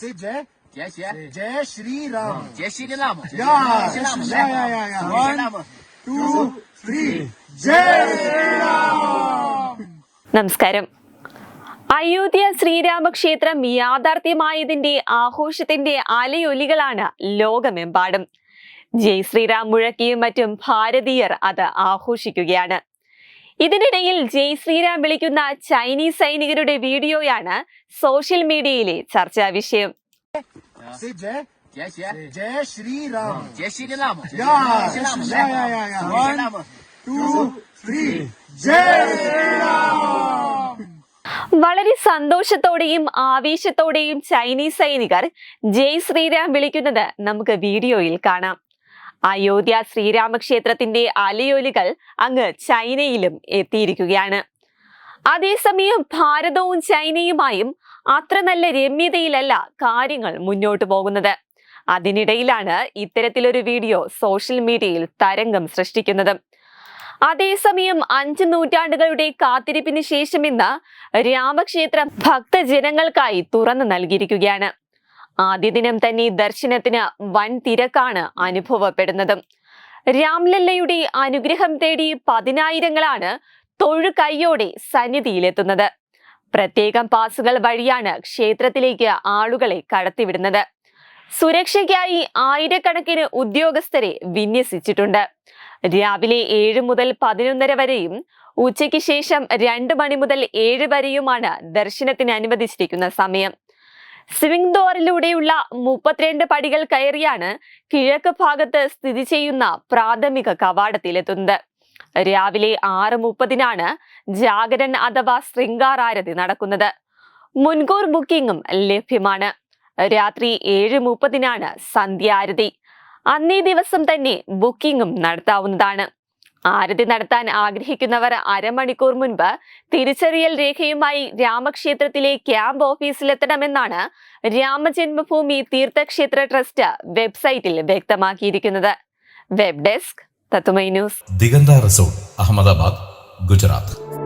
Say Jai. Jai Shri. Jai Shri നമസ്കാരം. അയോധ്യ ശ്രീരാമക്ഷേത്രം യാഥാർത്ഥ്യമായതിന്റെ ആഘോഷത്തിന്റെ അലയൊലികളാണ് ലോകമെമ്പാടും. ജയ് ശ്രീറാം മുഴക്കിയും മറ്റും ഭാരതീയർ അത് ആഘോഷിക്കുകയാണ്. ഇതിനിടയിൽ ജയ് ശ്രീരാം വിളിക്കുന്ന ചൈനീസ് സൈനികരുടെ വീഡിയോയാണ് സോഷ്യൽ മീഡിയയിലെ ചർച്ചാ വിഷയം. വളരെ സന്തോഷത്തോടെയും ആവേശത്തോടെയും ചൈനീസ് സൈനികർ ജയ് ശ്രീരാം വിളിക്കുന്നത് നമുക്ക് വീഡിയോയിൽ കാണാം. അയോധ്യ ശ്രീരാമക്ഷേത്രത്തിന്റെ അലയൊലികൾ അങ്ങ് ചൈനയിലും എത്തിയിരിക്കുകയാണ്. അതേസമയം ഭാരതവും ചൈനയുമായും അത്ര നല്ല രമ്യതയിലല്ല കാര്യങ്ങൾ മുന്നോട്ടു പോകുന്നത്. അതിനിടയിലാണ് ഇത്തരത്തിലൊരു വീഡിയോ സോഷ്യൽ മീഡിയയിൽ തരംഗം സൃഷ്ടിക്കുന്നത്. അതേസമയം അഞ്ച് നൂറ്റാണ്ടുകളുടെ കാത്തിരിപ്പിന് ശേഷം ഇന്ന് രാമക്ഷേത്രം ഭക്തജനങ്ങൾക്കായി തുറന്നു നൽകിയിരിക്കുകയാണ്. ആദ്യ ദിനം തന്നെ ദർശനത്തിന് വൻ തിരക്കാണ് അനുഭവപ്പെടുന്നത്. രാംലല്ലയുടെ അനുഗ്രഹം തേടി പതിനായിരങ്ങളാണ് തൊഴു കൈയോടെ സന്നിധിയിലെത്തുന്നത്. പ്രത്യേകം പാസുകൾ വഴിയാണ് ക്ഷേത്രത്തിലേക്ക് ആളുകളെ കടത്തിവിടുന്നത്. സുരക്ഷയ്ക്കായി ആയിരക്കണക്കിന് ഉദ്യോഗസ്ഥരെ വിന്യസിച്ചിട്ടുണ്ട്. രാവിലെ ഏഴ് മുതൽ പതിനൊന്നര വരെയും ഉച്ചയ്ക്ക് ശേഷം രണ്ട് മണി മുതൽ ഏഴ് വരെയുമാണ് ദർശനത്തിന് അനുവദിച്ചിരിക്കുന്ന സമയം. സ്വിംഗ് ഡോറിലൂടെയുള്ള മുപ്പത്തിരണ്ട് പടികൾ കയറിയാണ് കിഴക്ക് ഭാഗത്ത് സ്ഥിതി ചെയ്യുന്ന പ്രാഥമിക കവാടത്തിലെത്തുന്നത്. രാവിലെ ആറ് മുപ്പതിനാണ് ജാഗരൻ അഥവാ ശൃംഗാരാരതി നടക്കുന്നത്. മുൻകൂർ ബുക്കിംഗും ലഭ്യമാണ്. രാത്രി ഏഴ് മുപ്പതിനാണ് സന്ധ്യാരതി. അന്നേ ദിവസം തന്നെ ബുക്കിംഗും നടത്താവുന്നതാണ്. ആരതി നടത്താൻ ആഗ്രഹിക്കുന്നവർ അരമണിക്കൂർ മുൻപ് തിരിച്ചറിയൽ രേഖയുമായി രാമക്ഷേത്രത്തിലെ ക്യാമ്പ് ഓഫീസിലെത്തണമെന്നാണ് രാമജന്മഭൂമി തീർത്ഥക്ഷേത്ര ട്രസ്റ്റ് വെബ്സൈറ്റിൽ വ്യക്തമാക്കിയിരിക്കുന്നത്. വെബ് ഡെസ്ക് തത്തുമൈ ന്യൂസ്. ദിഗന്ത റിസോർട്ട് അഹമ്മദാബാദ് ഗുജറാത്ത്.